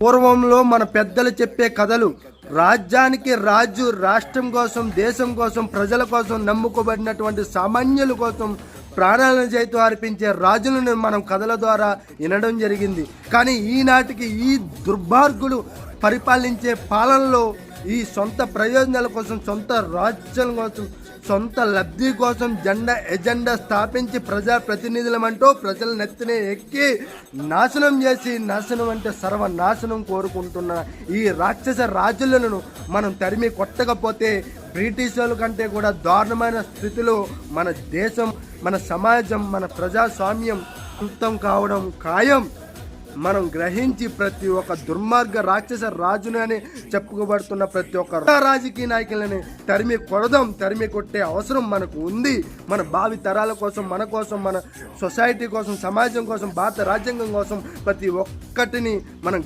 పూర్వంలో మన పెద్దలు చెప్పే కథలు రాజ్యానికి రాజు రాష్ట్రం కోసం దేశం కోసం ప్రజల కోసం నమ్ముకోబడినటువంటి సామాన్యుల కోసం ప్రాణాలను చేతు అర్పించే రాజులను మనం కథల ద్వారా వినడం జరిగింది. కానీ ఈనాటికి ఈ దుర్మార్గులు పరిపాలించే పాలనలో ఈ సొంత ప్రయోజనాల కోసం సొంత రాజ్యం కోసం సొంత లబ్ధి కోసం జెండా ఎజెండా స్థాపించి ప్రజా ప్రతినిధులమంటూ ప్రజల నెత్తినే ఎక్కి నాశనం చేసి నాశనం అంటే సర్వనాశనం కోరుకుంటున్న ఈ రాక్షస రాజులను మనం తరిమి కొట్టకపోతే బ్రిటిష్ వాళ్ళ కంటే కూడా దారుణమైన స్థితిలో మన దేశం మన సమాజం మన ప్రజాస్వామ్యం అంతం కావడం ఖాయం. మనం గ్రహించి ప్రతి ఒక్క దుర్మార్గ రాక్షస రాజుని అని చెప్పుకోబడుతున్న ప్రతి ఒక్క రాజకీయ నాయకులని తరిమి కొడదాం తరిమి కొట్టే అవసరం మనకు ఉంది. మన భావి తరాల కోసం మన కోసం మన సొసైటీ కోసం సమాజం కోసం భారత రాజ్యాంగం కోసం ప్రతి ఒక్కటిని మనం గ్ర-